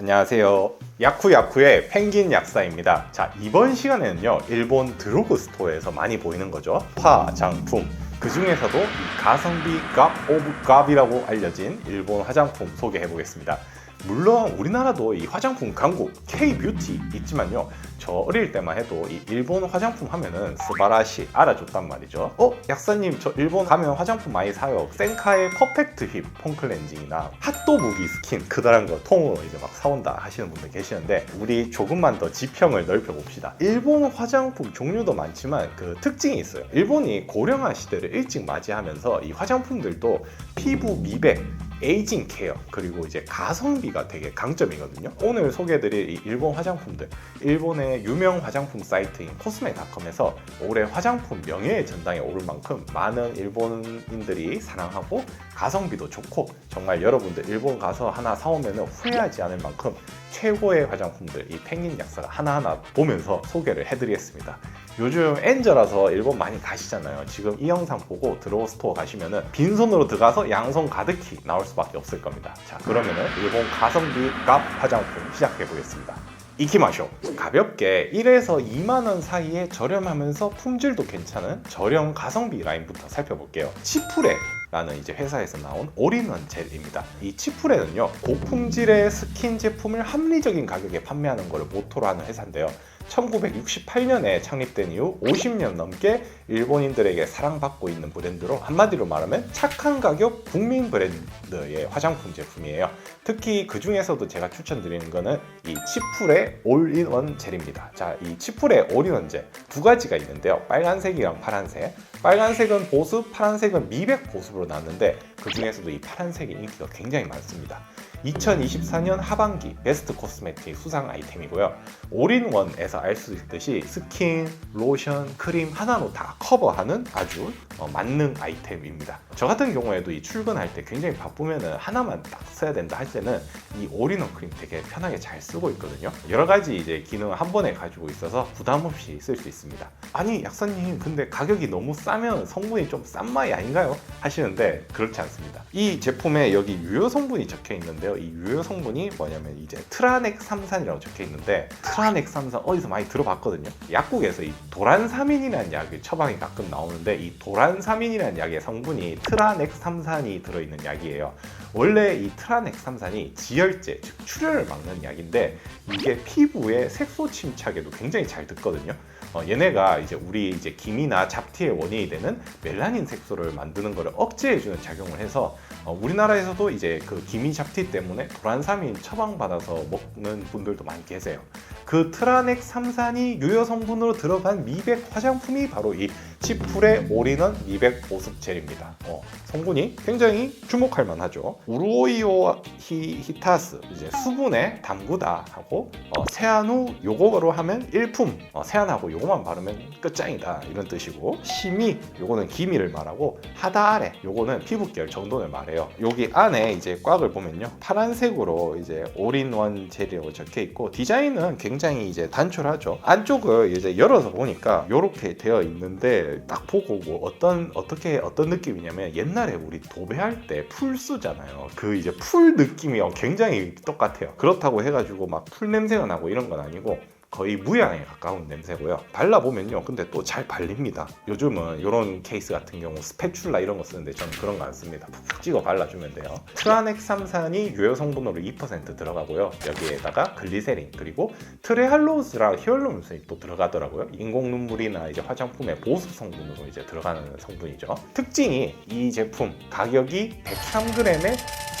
안녕하세요. 야쿠야쿠의 펭귄 약사입니다. 자, 이번 시간에는요, 일본 드로그 스토어에서 많이 보이는 거죠. 화장품. 그 중에서도 이 가성비 값 오브 값이라고 알려진 일본 화장품 소개해 보겠습니다. 물론 우리나라도 이 화장품 광고 K-뷰티 있지만요. 저 어릴 때만 해도 이 일본 화장품 하면은 스바라시 알아줬단 말이죠. 어? 약사님 저 일본 가면 화장품 많이 사요. 센카의 퍼펙트 힙 폼클렌징이나 핫도무기 스킨 그다란 거 통으로 이제 막 사온다 하시는 분들 계시는데 우리 조금만 더 지평을 넓혀 봅시다. 일본 화장품 종류도 많지만 그 특징이 있어요. 일본이 고령화 시대를 일찍 맞이하면서 이 화장품들도 피부 미백 에이징 케어 그리고 이제 가성비가 되게 강점이거든요. 오늘 소개해드릴 이 일본 화장품들, 일본의 유명 화장품 사이트인 코스메닷컴에서 올해 화장품 명예의 전당에 오를 만큼 많은 일본인들이 사랑하고 가성비도 좋고 정말 여러분들 일본 가서 하나 사오면 후회하지 않을 만큼 최고의 화장품들 이 펭귄 약사가 하나하나 보면서 소개를 해드리겠습니다. 요즘 엔저라서 일본 많이 가시잖아요. 지금 이 영상 보고 드로우 스토어 가시면은 빈손으로 들어가서 양손 가득히 나올 수밖에 없을 겁니다. 자, 그러면은 일본 가성비 값 화장품 시작해 보겠습니다. 이키마쇼 가볍게 1에서 2만 원 사이에 저렴하면서 품질도 괜찮은 저렴 가성비 라인부터 살펴볼게요. 치프레 라는 이제 회사에서 나온 올인원 젤입니다. 이 치프레는요 고품질의 스킨 제품을 합리적인 가격에 판매하는 것을 모토로 하는 회사인데요. 1968년에 창립된 이후 50년 넘게 일본인들에게 사랑받고 있는 브랜드로 한마디로 말하면 착한 가격 국민 브랜드의 화장품 제품이에요. 특히 그 중에서도 제가 추천드리는 거는 이 치풀의 올인원 젤입니다. 자, 이 치풀의 올인원 젤 두 가지가 있는데요. 빨간색이랑 파란색. 빨간색은 보습, 파란색은 미백 보습으로 나왔는데 그 중에서도 이 파란색의 인기가 굉장히 많습니다. 2024년 하반기 베스트 코스메틱 수상 아이템이고요. 올인원에서 알 수 있듯이 스킨, 로션, 크림 하나로 다 커버하는 아주 어, 만능 아이템입니다. 저 같은 경우에도 이 출근할 때 굉장히 바쁘면 하나만 딱 써야 된다 할 때는 이 올인원 크림 되게 편하게 잘 쓰고 있거든요. 여러 가지 이제 기능을 한 번에 가지고 있어서 부담 없이 쓸 수 있습니다. 아니 약사님 근데 가격이 너무 싸면 성분이 좀 싼 마이 아닌가요? 하시는데 그렇지 않습니다. 이 제품에 여기 유효 성분이 적혀 있는데요. 이 유효 성분이 뭐냐면 이제 트라넥 삼산이라고 적혀 있는데 트라넥 삼산 어디서 많이 들어봤거든요. 약국에서 이 도란사민이라는 약이 처방이 가끔 나오는데 이 도란사민이라는 약의 성분이 트라넥 삼산이 들어있는 약이에요. 원래 이 트라넥 삼산이 지혈제, 즉 출혈을 막는 약인데 이게 피부의 색소 침착에도 굉장히 잘 듣거든요. 어, 얘네가 이제 우리 이제 기미나 잡티의 원인이 되는 멜라닌 색소를 만드는 것을 억제해주는 작용을 해서 어, 우리나라에서도 이제 그 기미 잡티 때문에 도란사민 처방받아서 먹는 분들도 많이 계세요. 그 트라넥 삼산이 유효 성분으로 들어간 미백 화장품이 바로 이 치풀의 올인원 미백 보습 젤입니다. 어, 성분이 굉장히 주목할 만하죠. 우루오이오 히, 히타스 이제 수분에 담그다 하고 어, 세안 후 요거로 하면 일품 어, 세안하고 요거만 바르면 끝장이다 이런 뜻이고 심이 요거는 기미를 말하고 하다 아래 요거는 피부결 정돈을 말해요. 여기 안에 이제 꽉을 보면요 파란색으로 이제 올인원 젤이라고 적혀 있고 디자인은 굉장히 이제 단촐하죠. 안쪽을 이제 열어서 보니까 요렇게 되어 있는데 딱 보고 뭐 어떤 어떻게 어떤 느낌이냐면 옛날에 우리 도배할 때 풀 쓰잖아요. 그 이제 풀 느낌이 굉장히 똑같아요. 그렇다고 해가지고 막 풀 냄새가 나고 이런 건 아니고 거의 무향에 가까운 냄새고요. 발라보면요. 근데 또 잘 발립니다. 요즘은 이런 케이스 같은 경우 스패츌라 이런 거 쓰는데 저는 그런 거 안 씁니다. 푹푹 찍어 발라주면 돼요. 트라넥삼산이 유효 성분으로 2% 들어가고요. 여기에다가 글리세린 그리고 트레할로스랑 히얼루론산이 또 들어가더라고요. 인공 눈물이나 이제 화장품의 보습 성분으로 이제 들어가는 성분이죠. 특징이 이 제품 가격이 103g에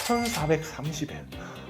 1,430엔.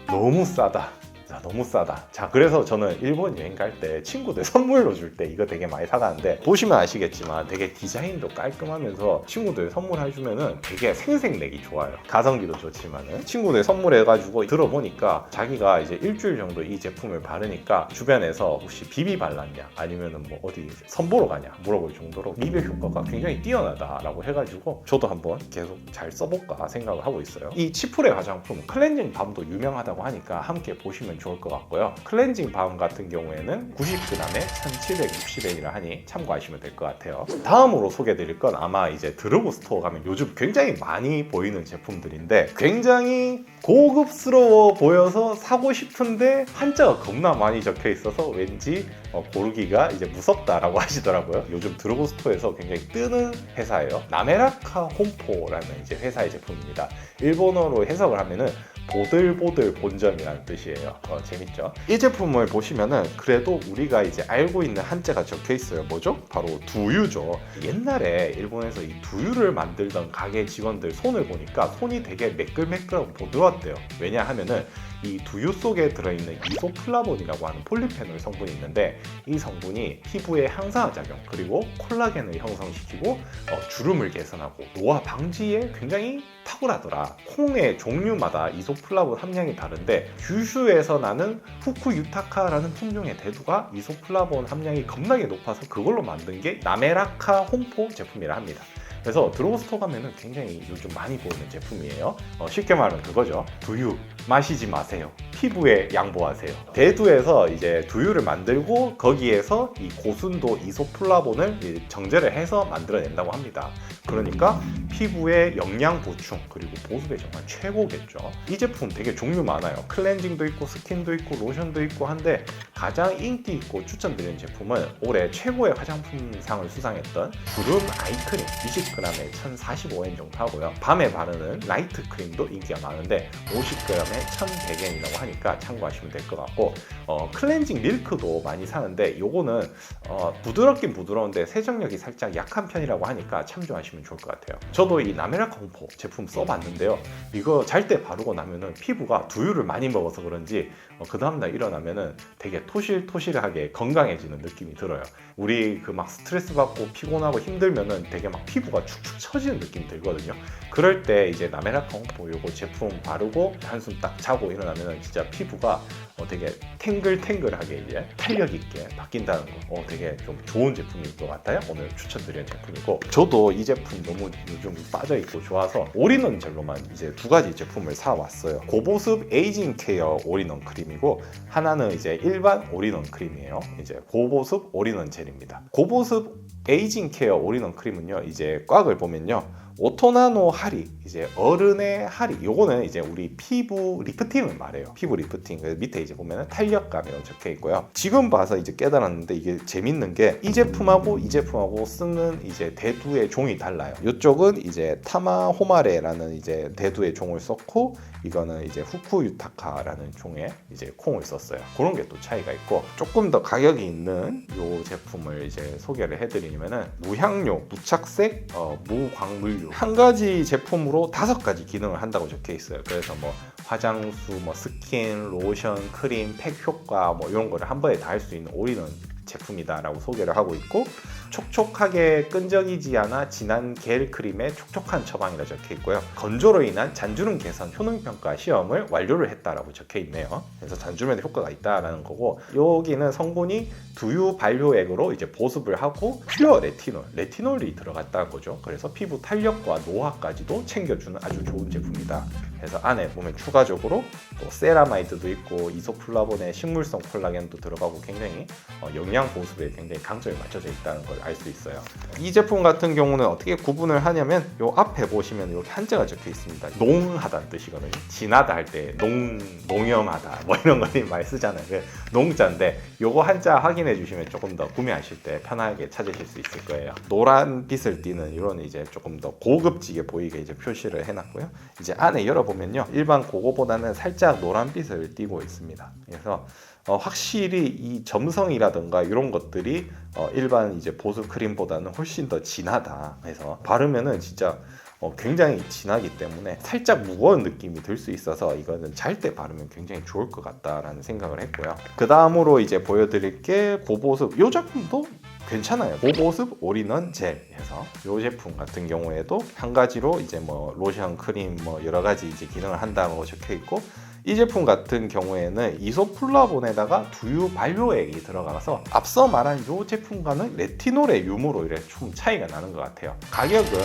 너무 싸다. 자, 너무 싸다. 자, 그래서 저는 일본 여행 갈 때 친구들 선물로 줄 때 이거 되게 많이 사가는데 보시면 아시겠지만 되게 디자인도 깔끔하면서 친구들 선물해주면은 되게 생색내기 좋아요. 가성비도 좋지만은 친구들 선물해가지고 들어보니까 자기가 이제 일주일 정도 이 제품을 바르니까 주변에서 혹시 비비 발랐냐 아니면은 뭐 어디 선보러 가냐 물어볼 정도로 미백 효과가 굉장히 뛰어나다라고 해가지고 저도 한번 계속 잘 써볼까 생각을 하고 있어요. 이 치풀의 화장품 클렌징 밤도 유명하다고 하니까 함께 보시면 좋을 것 같고요. 클렌징 밤 같은 경우에는 90g에 1760엔이라 하니 참고하시면 될 것 같아요. 다음으로 소개해드릴 건 아마 이제 드러그 스토어 가면 요즘 굉장히 많이 보이는 제품들인데 굉장히 고급스러워 보여서 사고 싶은데 한자가 겁나 많이 적혀 있어서 왠지 어, 고르기가 이제 무섭다라고 하시더라고요. 요즘 드러그 스토어에서 굉장히 뜨는 회사예요. 나메라카 홈포라는 이제 회사의 제품입니다. 일본어로 해석을 하면은 보들보들 본점이라는 뜻이에요. 어, 재밌죠? 이 제품을 보시면은 그래도 우리가 이제 알고 있는 한자가 적혀 있어요. 뭐죠? 바로 두유죠. 옛날에 일본에서 이 두유를 만들던 가게 직원들 손을 보니까 손이 되게 매끌매끌하고 부드러웠대요. 왜냐하면은 이 두유 속에 들어있는 이소플라본이라고 하는 폴리페놀 성분이 있는데 이 성분이 피부의 항산화 작용 그리고 콜라겐을 형성시키고 어, 주름을 개선하고 노화 방지에 굉장히 탁월하더라. 콩의 종류마다 이소플라본 함량이 다른데 규슈에서 나는 후쿠 유타카라는 품종의 대두가 이소플라본 함량이 겁나게 높아서 그걸로 만든 게 나메라카 홈포 제품이라 합니다. 그래서 드로스토 가면은 굉장히 요즘 많이 보이는 제품이에요. 어, 쉽게 말하면 그거죠. 두유 마시지 마세요. 피부에 양보하세요. 대두에서 이제 두유를 만들고 거기에서 이 고순도 이소플라본을 이 정제를 해서 만들어낸다고 합니다. 그러니까 피부의 영양 보충 그리고 보습에 정말 최고겠죠. 이 제품 되게 종류 많아요. 클렌징도 있고 스킨도 있고 로션도 있고 한데 가장 인기 있고 추천드리는 제품은 올해 최고의 화장품상을 수상했던 구름 아이크림 20g에 1,045엔 정도 하고요. 밤에 바르는 라이트 크림도 인기가 많은데 50g에 1,100엔이라고 하니까 참고하시면 될 것 같고 어, 클렌징 밀크도 많이 사는데 요거는 어, 부드럽긴 부드러운데 세정력이 살짝 약한 편이라고 하니까 참조하시면 좋을 것 같아요. 저도 이 나메라 컴포 제품 써봤는데요. 이거 잘 때 바르고 나면은 피부가 두유를 많이 먹어서 그런지 어, 그 다음날 일어나면은 되게 토실토실하게 건강해지는 느낌이 들어요. 우리 그 막 스트레스 받고 피곤하고 힘들면은 되게 막 피부가 축축 처지는 느낌이 들거든요. 그럴 때 이제 나메라 컴포 요거 제품 바르고 한숨 딱 자고 일어나면은 진짜 피부가 어, 되게 탱글탱글하게 이제 탄력 있게 바뀐다는 거, 어, 되게 좀 좋은 제품일 것 같아요. 오늘 추천드리는 제품이고, 저도 이 제품 너무 요즘 빠져 있고 좋아서 올인원 젤로만 이제 두 가지 제품을 사 왔어요. 고보습 에이징 케어 올인원 크림이고 하나는 이제 일반 올인원 크림이에요. 이제 고보습 올인원 젤입니다. 고보습 에이징 케어 올인원 크림은요, 이제 꽉을 보면요. 오토나노 하리 이제 어른의 하리 요거는 이제 우리 피부 리프팅을 말해요. 피부 리프팅. 그 밑에 이제 보면은 탄력감이라고 적혀 있고요. 지금 봐서 이제 깨달았는데 이게 재밌는 게 이 제품하고 이 제품하고 쓰는 이제 대두의 종이 달라요. 이쪽은 이제 타마 호마레라는 이제 대두의 종을 썼고 이거는 이제 후쿠 유타카라는 종의 이제 콩을 썼어요. 그런 게 또 차이가 있고 조금 더 가격이 있는 요 제품을 이제 소개를 해드리면은 무향료 무착색 어, 무광물류 한 가지 제품으로 다섯 가지 기능을 한다고 적혀 있어요. 그래서 뭐 화장수, 뭐 스킨, 로션, 크림, 팩 효과 뭐 이런 거를 한 번에 다 할 수 있는 올인원 제품이다라고 소개를 하고 있고 촉촉하게 끈적이지 않아 진한 겔 크림의 촉촉한 처방이라 적혀 있고요. 건조로 인한 잔주름 개선 효능 평가 시험을 완료를 했다라고 적혀 있네요. 그래서 잔주름에 효과가 있다라는 거고 여기는 성분이 두유 발효액으로 이제 보습을 하고 퓨어 레티놀, 레티놀이 들어갔다는 거죠. 그래서 피부 탄력과 노화까지도 챙겨주는 아주 좋은 제품이다. 그래서 안에 보면 추가적으로 또 세라마이드도 있고 이소플라본의 식물성 콜라겐도 들어가고 굉장히 어, 영양 보습에 굉장히 강점이 맞춰져 있다는 걸알 수 있어요. 이 제품 같은 경우는 어떻게 구분을 하냐면 요 앞에 보시면 이렇게 한자가 적혀 있습니다. 농하다는 뜻이거든요. 진하다 할 때 농, 농염하다 뭐 이런 거 많이 쓰잖아요. 그 농자인데 요거 한자 확인해 주시면 조금 더 구매하실 때 편하게 찾으실 수 있을 거예요. 노란 빛을 띠는 이런 이제 조금 더 고급지게 보이게 이제 표시를 해놨고요. 이제 안에 열어보면요. 일반 그거보다는 살짝 노란 빛을 띠고 있습니다. 그래서 어, 확실히 이 점성이라든가 이런 것들이 어, 일반 이제 보습 크림보다는 훨씬 더 진하다 해서 바르면은 진짜 어, 굉장히 진하기 때문에 살짝 무거운 느낌이 들 수 있어서 이거는 잘 때 바르면 굉장히 좋을 것 같다라는 생각을 했고요. 그 다음으로 이제 보여드릴 게 고보습 이 제품도 괜찮아요. 고보습 올인원 젤 해서 이 제품 같은 경우에도 한 가지로 이제 뭐 로션, 크림 뭐 여러 가지 이제 기능을 한다고 적혀 있고 이 제품 같은 경우에는 이소플라본에다가 두유 발효액이 들어가서 앞서 말한 이 제품과는 레티놀의 유무로 이래 좀 차이가 나는 것 같아요. 가격은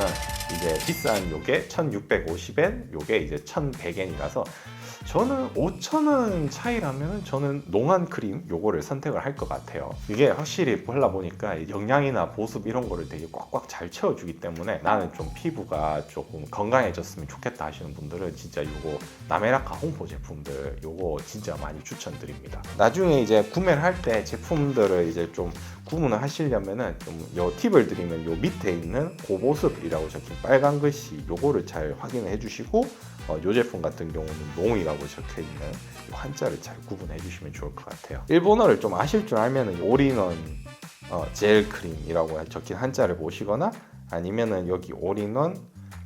이제 비싼 요게 1,650엔, 요게 이제 1,100엔이라서 저는 5,000원 차이라면 저는 농한 크림 요거를 선택을 할 것 같아요. 이게 확실히 발라보니까 영양이나 보습 이런 거를 되게 꽉꽉 잘 채워주기 때문에 나는 좀 피부가 조금 건강해졌으면 좋겠다 하시는 분들은 진짜 요거 나메라카 홍포 제품들 요거 진짜 많이 추천드립니다. 나중에 이제 구매를 할 때 제품들을 이제 좀 구분을 하시려면은 좀요 팁을 드리면 요 밑에 있는 고보습이라고 적힌 빨간 글씨 요거를 잘 확인을 해주시고 어, 요 제품 같은 경우는 농이라고 적혀 있는 요 한자를 잘 구분해 주시면 좋을 것 같아요. 일본어를 좀 아실 줄 알면은 올인원 어, 젤 크림이라고 적힌 한자를 보시거나 아니면은 여기 올인원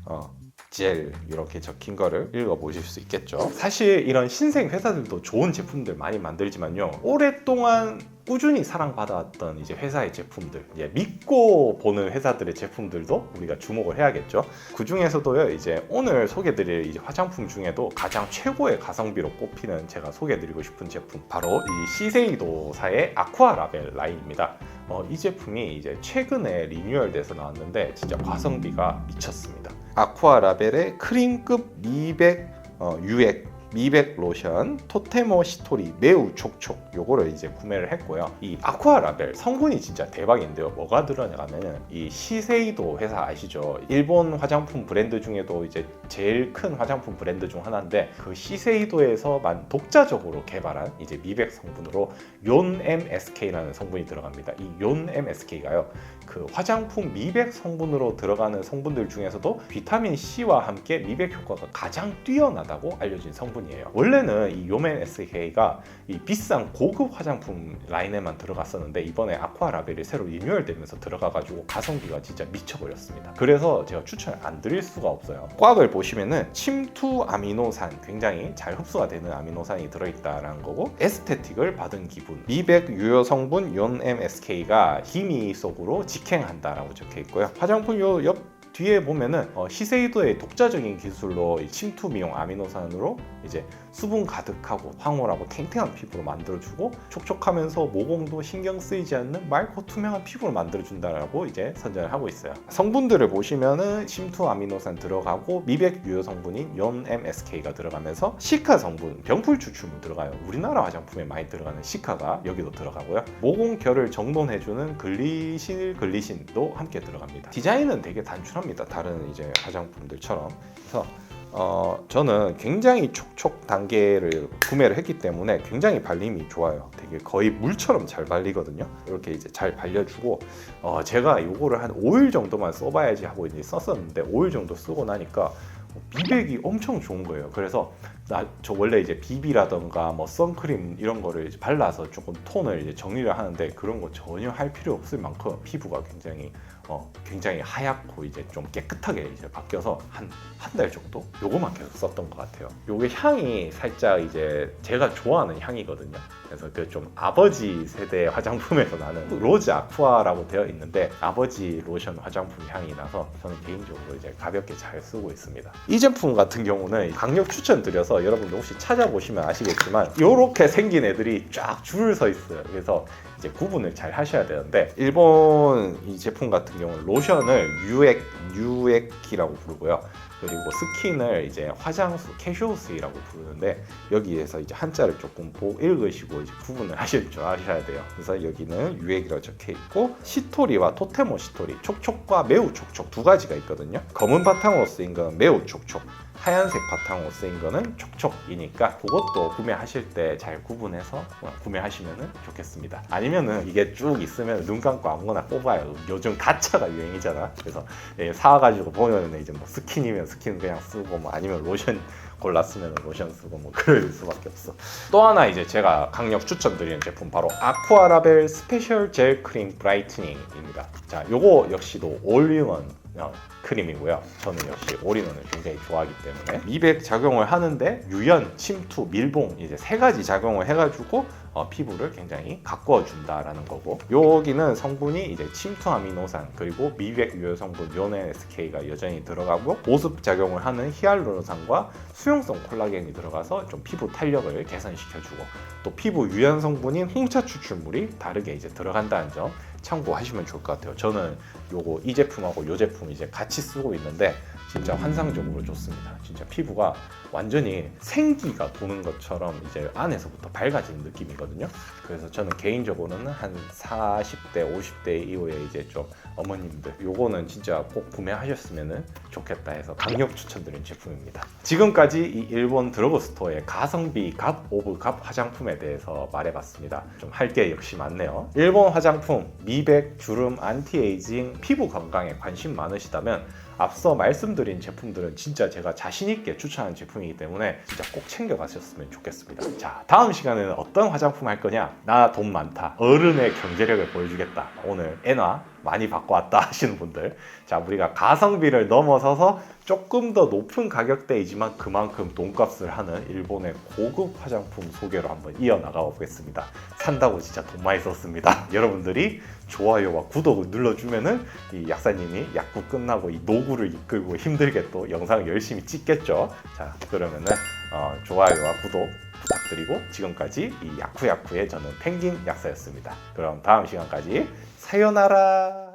어, 젤 이렇게 적힌 거를 읽어 보실 수 있겠죠. 사실 이런 신생 회사들도 좋은 제품들 많이 만들지만요. 오랫동안 꾸준히 사랑받아왔던 이제 회사의 제품들, 이제 믿고 보는 회사들의 제품들도 우리가 주목을 해야겠죠. 그 중에서도요, 이제 오늘 소개드릴 이제 화장품 중에도 가장 최고의 가성비로 꼽히는 제가 소개드리고 싶은 제품, 바로 이 시세이도사의 아쿠아 라벨 라인입니다. 어, 이 제품이 이제 최근에 리뉴얼돼서 나왔는데 진짜 가성비가 미쳤습니다. 아쿠아 라벨의 크림급 미백 어, 유액 미백 로션 토테모 시토리 매우 촉촉. 요거를 이제 구매를 했고요. 이 아쿠아 라벨 성분이 진짜 대박인데요. 뭐가 들어가냐면 이 시세이도 회사 아시죠? 일본 화장품 브랜드 중에도 이제 제일 큰 화장품 브랜드 중 하나인데 그 시세이도에서만 독자적으로 개발한 이제 미백 성분으로 연 MSK라는 성분이 들어갑니다. 이연 MSK가요. 그 화장품 미백 성분으로 들어가는 성분들 중에서도 비타민 C와 함께 미백 효과가 가장 뛰어나다고 알려진 성분 이에요. 원래는 이 요멘 SK가 이 비싼 고급 화장품 라인에만 들어갔었는데 이번에 아쿠아 라벨이 새로 리뉴얼되면서 들어가가지고 가성비가 진짜 미쳐버렸습니다. 그래서 제가 추천을 안 드릴 수가 없어요. 꽉을 보시면은 침투 아미노산 굉장히 잘 흡수가 되는 아미노산이 들어있다라는 거고 에스테틱을 받은 기분 미백 유효 성분 연 MSK가 힘이 속으로 직행한다라고 적혀 있고요. 화장품 요 옆 뒤에 보면은 어, 시세이도의 독자적인 기술로 이 침투 미용 아미노산으로 이제 수분 가득하고 황홀하고 탱탱한 피부로 만들어주고 촉촉하면서 모공도 신경 쓰이지 않는 맑고 투명한 피부를 만들어준다라고 이제 선전을 하고 있어요. 성분들을 보시면은 침투 아미노산 들어가고 미백 유효 성분인 연 MSK가 들어가면서 시카 성분 병풀 추출물 들어가요. 우리나라 화장품에 많이 들어가는 시카가 여기도 들어가고요. 모공 결을 정돈해주는 글리실 글리신도 함께 들어갑니다. 디자인은 되게 단순합니다. 다른 이제 화장품들처럼 그래서 어, 저는 굉장히 촉촉 단계를 구매를 했기 때문에 굉장히 발림이 좋아요. 되게 거의 물처럼 잘 발리거든요. 이렇게 이제 잘 발려주고 어, 제가 이거를 한 5일 정도만 써봐야지 하고 이제 썼었는데 5일 정도 쓰고 나니까 미백이 엄청 좋은 거예요. 그래서 나 저 원래 이제 비비라던가 뭐 선크림 이런 거를 발라서 조금 톤을 이제 정리를 하는데 그런 거 전혀 할 필요 없을 만큼 피부가 굉장히 어 굉장히 하얗고 이제 좀 깨끗하게 이제 바뀌어서 한 한 달 정도 요거만 계속 썼던 것 같아요. 요게 향이 살짝 이제 제가 좋아하는 향이거든요. 그래서 그 좀 아버지 세대 화장품에서 나는 로즈 아쿠아라고 되어 있는데 아버지 로션 화장품 향이 나서 저는 개인적으로 이제 가볍게 잘 쓰고 있습니다. 이 제품 같은 경우는 강력 추천드려서 여러분들 혹시 찾아보시면 아시겠지만 이렇게 생긴 애들이 쫙 줄을 서 있어요. 그래서 이제 구분을 잘 하셔야 되는데 일본 이 제품 같은 경우는 로션을 유액 유액기라고 부르고요. 그리고 스킨을 이제 화장수 캐쇼스이라고 부르는데 여기에서 이제 한자를 조금 보고 읽으시고 이제 구분을 하실 줄 아셔야 돼요. 그래서 여기는 유액이라고 적혀 있고 시토리와 토테모 시토리 촉촉과 매우 촉촉 두 가지가 있거든요. 검은 바탕으로 쓰인 건 매우 촉촉. 하얀색 바탕으로 쓰인 거는 촉촉이니까 그것도 구매하실 때 잘 구분해서 구매하시면 좋겠습니다. 아니면은 이게 쭉 있으면 눈 감고 아무거나 뽑아요. 요즘 가차가 유행이잖아. 그래서 예, 사와가지고 보면은 이제 뭐 스킨이면 스킨 그냥 쓰고 뭐 아니면 로션 골랐으면 로션 쓰고 뭐 그럴 수밖에 없어. 또 하나 이제 제가 강력 추천드리는 제품 바로 아쿠아라벨 스페셜 젤 크림 브라이트닝입니다. 자, 요거 역시도 올인원 어, 크림이고요. 저는 역시 올인원을 굉장히 좋아하기 때문에. 미백 작용을 하는데 유연, 침투, 밀봉 이제 세 가지 작용을 해가지고 어, 피부를 굉장히 가꾸어 준다라는 거고. 여기는 성분이 이제 침투 아미노산 그리고 미백 유효 성분 요네 SK가 여전히 들어가고 보습 작용을 하는 히알루론산과 수용성 콜라겐이 들어가서 좀 피부 탄력을 개선시켜주고 또 피부 유연 성분인 홍차 추출물이 다르게 이제 들어간다는 점 참고하시면 좋을 것 같아요. 저는 요거 이 제품하고 요 제품 이제 같이 쓰고 있는데 진짜 환상적으로 좋습니다. 진짜 피부가 완전히 생기가 도는 것처럼 이제 안에서부터 밝아지는 느낌이거든요. 그래서 저는 개인적으로는 한 40대, 50대 이후에 이제 좀 어머님들 요거는 진짜 꼭 구매하셨으면 좋겠다 해서 강력 추천드린 제품입니다. 지금까지 이 일본 드러그 스토어의 가성비 값 오브 값 화장품에 대해서 말해봤습니다. 좀 할 게 역시 많네요. 일본 화장품 미백, 주름, 안티에이징, 피부 건강에 관심 많으시다면 앞서 말씀드린 제품들은 진짜 제가 자신 있게 추천한 제품이기 때문에 진짜 꼭 챙겨가셨으면 좋겠습니다. 자, 다음 시간에는 어떤 화장품 할 거냐? 나 돈 많다. 어른의 경제력을 보여주겠다. 오늘 엔화 많이 받고 왔다 하시는 분들. 자, 우리가 가성비를 넘어서서 조금 더 높은 가격대이지만 그만큼 돈값을 하는 일본의 고급 화장품 소개로 한번 이어나가 보겠습니다. 산다고 진짜 돈 많이 썼습니다. 여러분들이 좋아요와 구독을 눌러주면은 이 약사님이 약국 끝나고 이 노구를 이끌고 힘들게 또 영상을 열심히 찍겠죠. 자, 그러면은 어, 좋아요와 구독 부탁드리고 지금까지 이 야쿠야쿠의 저는 펭귄 약사였습니다. 그럼 다음 시간까지 사요나라.